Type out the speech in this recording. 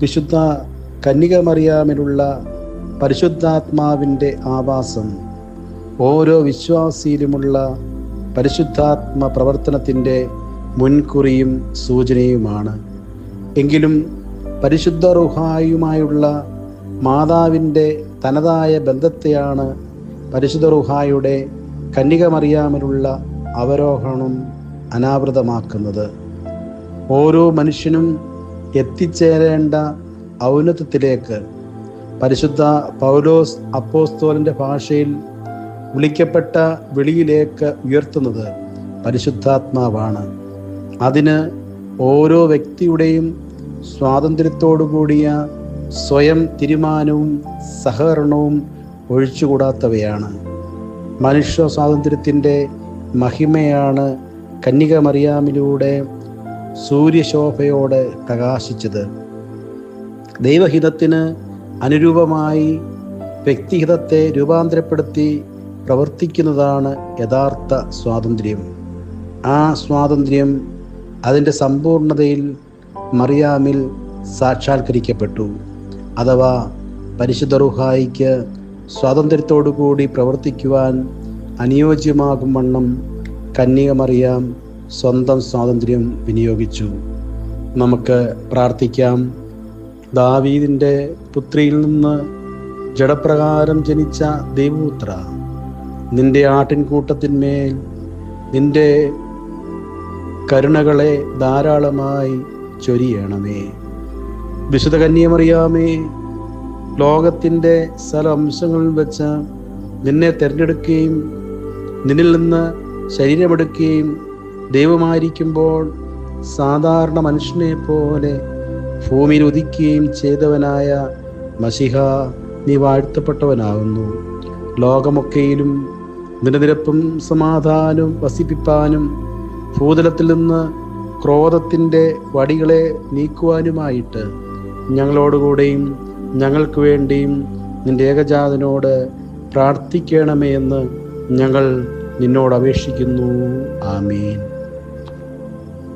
വിശുദ്ധ കന്യക മറിയാമിലുള്ള പരിശുദ്ധാത്മാവിന്റെ ആവാസം ഓരോ വിശ്വാസിയിലുമുള്ള പരിശുദ്ധാത്മ പ്രവർത്തനത്തിന്റെ മുൻകുറിയും സൂചനയുമാണ്. എങ്കിലും പരിശുദ്ധ റുഹായുമായുള്ള മാതാവിന്റെ തനതായ ബന്ധത്തെയാണ് പരിശുദ്ധ റുഹായുടെ കന്യക മറിയാമിലുള്ള അവരോഹണം അനാവൃതമാക്കുന്നത്. ഓരോ മനുഷ്യനും എത്തിച്ചേരേണ്ട ഔന്നതത്തിലേക്ക് പരിശുദ്ധ പൗലോസ് അപ്പോസ്തോലിന്റെ ഭാഷയിൽ വിളിക്കപ്പെട്ട വിളിയിലേക്ക് ഉയർത്തുന്നത് പരിശുദ്ധാത്മാവാണ്. അതിന് ഓരോ വ്യക്തിയുടെയും സ്വാതന്ത്ര്യത്തോടു കൂടിയ സ്വയം തീരുമാനവും സഹകരണവും ഒഴിച്ചുകൂടാത്തവയാണ്. മനുഷ്യ സ്വാതന്ത്ര്യത്തിന്റെ മഹിമയാണ് കന്യക മറിയാമിലൂടെ സൂര്യശോഭയോടെ പ്രകാശിച്ചത്. ദൈവഹിതത്തിന് അനുരൂപമായി വ്യക്തിഹിതത്തെ രൂപാന്തരപ്പെടുത്തി പ്രവർത്തിക്കുന്നതാണ് യഥാർത്ഥ സ്വാതന്ത്ര്യം. ആ സ്വാതന്ത്ര്യം അതിന്റെ സമ്പൂർണതയിൽ മറിയാമിൽ സാക്ഷാത്കരിക്കപ്പെട്ടു. അഥവാ പരിശുദ്ധ റുഹായിക്ക് സ്വാതന്ത്ര്യത്തോടു കൂടി പ്രവർത്തിക്കുവാൻ അനുയോജ്യമാകും വണ്ണം കന്യക മറിയാം സ്വന്തം സ്വാതന്ത്ര്യം വിനിയോഗിച്ചു. നമുക്ക് പ്രാർത്ഥിക്കാം. ദാവീദിന്റെ പുത്രിയിൽ നിന്ന് ജഡപ്രകാരം ജനിച്ച ദൈവപുത്ര നിന്റെ ആട്ടിൻകൂട്ടത്തിന്മേൽ നിന്റെ കരുണകളെ ധാരാളമായി ചൊരിയണമേ. വിശുദ്ധ കന്യമറിയാമേ ലോകത്തിന്റെ സ്ഥല അംശങ്ങളിൽ വെച്ച് നിന്നെ തിരഞ്ഞെടുക്കുകയും നിന്നിൽ നിന്ന് ശരീരമെടുക്കുകയും ദൈവമായിരിക്കുമ്പോൾ സാധാരണ മനുഷ്യനെ പോലെ ഭൂമിയിൽ ഉദിക്കുകയും ചെയ്തവനായ മഷിഹ നീ വാഴ്ത്തപ്പെട്ടവനാകുന്നു. ലോകമൊക്കെയിലും നിലനിരപ്പും സമാധാനവും വസിപ്പിപ്പാനും ഭൂതലത്തിൽ നിന്ന് ക്രോധത്തിന്റെ വടികളെ നീക്കുവാനുമായിട്ട് ഞങ്ങളോടുകൂടെയും ഞങ്ങൾക്ക് വേണ്ടിയും നിന്റെ ഏകജാതനോട് പ്രാർത്ഥിക്കണമേ എന്ന് ഞങ്ങൾ നിന്നോട് അപേക്ഷിക്കുന്നു. ആമീൻ.